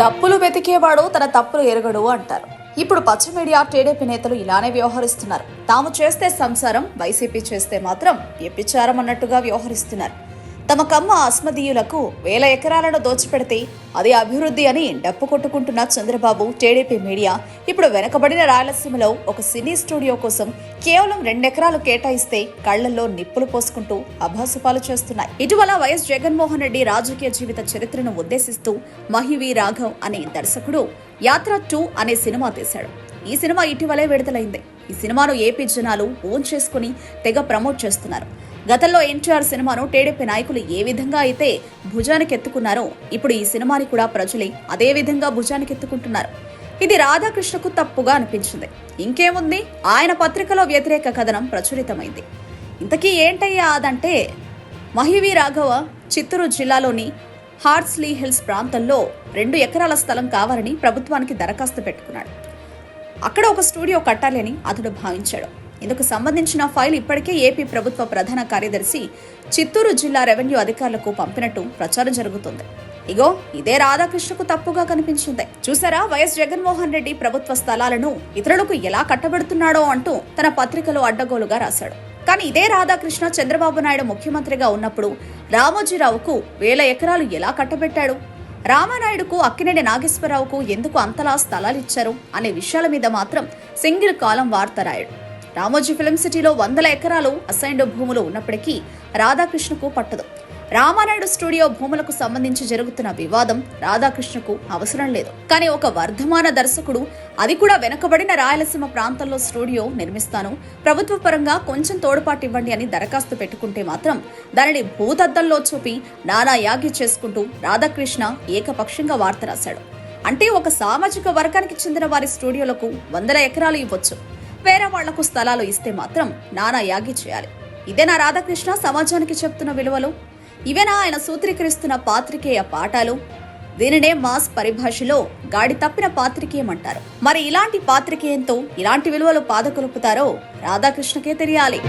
తప్పులు వెతికేవాడు తన తప్పులు ఎరగడు అంటారు. ఇప్పుడు పచ్చ మీడియా టీడీపీ నేతలు ఇలానే వ్యవహరిస్తున్నారు. తాము చేస్తే సంసారం వైసీపీ చేస్తే మాత్రం ఎప్పిచారం అన్నట్టుగా వ్యవహరిస్తున్నారు. తమ కమ్మ అస్మదీయులకు వేల ఎకరాలను దోచిపెడితే అది అభివృద్ధి అని డప్పు కొట్టుకుంటున్న చంద్రబాబు టీడీపీ మీడియా. ఇప్పుడు వెనకబడిన రాయలసీమలో ఒక సినీ స్టూడియో కోసం కేవలం రెండెకరాలు కేటాయిస్తే కళ్ళల్లో నిప్పులు పోసుకుంటూ అభాసుపాలు చేస్తున్నాయి. ఇటీవల వైఎస్ జగన్మోహన్ రెడ్డి రాజకీయ జీవిత చరిత్రను ఉద్దేశిస్తూ మహివి రాఘవ్ అనే దర్శకుడు యాత్ర టూ అనే సినిమా తీశాడు. ఈ సినిమా ఇటీవలే విడుదలైంది. ఈ సినిమాను ఏపీ జనాలు ఓన్ చేసుకుని తెగ ప్రమోట్ చేస్తున్నారు. గతంలో ఎన్టీఆర్ సినిమాను టీడీపీ నాయకులు ఏ విధంగా అయితే భుజానికి ఎత్తుకున్నారో ఇప్పుడు ఈ సినిమాని కూడా ప్రజలే అదే విధంగా భుజానికి ఎత్తుకుంటున్నారు ఇది రాధాకృష్ణకు తప్పుగా అనిపించింది. ఇంకేముంది? ఆయన పత్రికలో వ్యతిరేక కథనం ప్రచురితమైంది. ఇంతకీ ఏంటయ్యా అదంటే మహివి రాఘవ చిత్తూరు జిల్లాలోని హార్ట్స్లీ హిల్స్ ప్రాంతంలో రెండు ఎకరాల స్థలం కావాలని ప్రభుత్వానికి దరఖాస్తు పెట్టుకున్నాడు. అక్కడ ఒక స్టూడియో కట్టాలని అతడు భావించాడు. ఇందుకు సంబంధించిన ఫైల్ ఇప్పటికే ఏపీ ప్రభుత్వ ప్రధాన కార్యదర్శి చిత్తూరు జిల్లా రెవెన్యూ అధికారులకు పంపినట్టు ప్రచారం జరుగుతుంది. ఇగో ఇదే రాధాకృష్ణకు తప్పుగా కనిపించింది. చూసారా వైఎస్ జగన్మోహన్ రెడ్డి ప్రభుత్వ స్థలాలను ఇతరులకు ఎలా కట్టబెడుతున్నాడో అంటూ తన పత్రికలో అడ్డగోలుగా రాశాడు. కానీ ఇదే రాధాకృష్ణ చంద్రబాబు నాయుడు ముఖ్యమంత్రిగా ఉన్నప్పుడు రామోజీరావుకు వేల ఎకరాలు ఎలా కట్టబెట్టాడు? రామానాయుడుకు అక్కినేని నాగేశ్వరరావుకు ఎందుకు అంతలా స్థలాలు ఇచ్చారు అనే విషయాల మీద మాత్రం సింగిల్ కాలం వార్త రాయడు. రామోజీ ఫిలిం సిటీలో వందల ఎకరాలు అసైన్డ్ భూములు ఉన్నప్పటికీ రాధాకృష్ణకు పట్టదు. రామానాయుడు స్టూడియో భూములకు సంబంధించి జరుగుతున్న వివాదం రాధాకృష్ణకు అవసరం లేదు. కానీ ఒక వర్ధమాన దర్శకుడు అది కూడా వెనకబడిన రాయలసీమ ప్రాంతంలో స్టూడియో నిర్మిస్తాను. ప్రభుత్వ పరంగా కొంచెం తోడ్పాటు ఇవ్వండి అని దరఖాస్తు పెట్టుకుంటే మాత్రం దానిని భూతద్దంలో చూపి నానా యాగి చేసుకుంటూ రాధాకృష్ణ ఏకపక్షంగా వార్త రాశాడు. అంటే ఒక సామాజిక వర్గానికి చెందిన వారి స్టూడియోలకు వందల ఎకరాలు ఇవ్వచ్చు. వేరే వాళ్ళకు స్థలాలు ఇస్తే మాత్రం నానా యాగి చేయాలి. ఇదేనా రాధాకృష్ణ సమాజానికి చెప్తున్న విలువలు. ఇవేనా ఆయన సూత్రీకరిస్తున్న పాత్రికేయ పాఠాలు? దీనినే మాస్ పరిభాషలో గాడి తప్పిన పాత్రికేయం అంటారు. మరి ఇలాంటి పాత్రికేయంతో ఇలాంటి విలువలు పాదకొలుపుతారో రాధాకృష్ణకే తెలియాలి.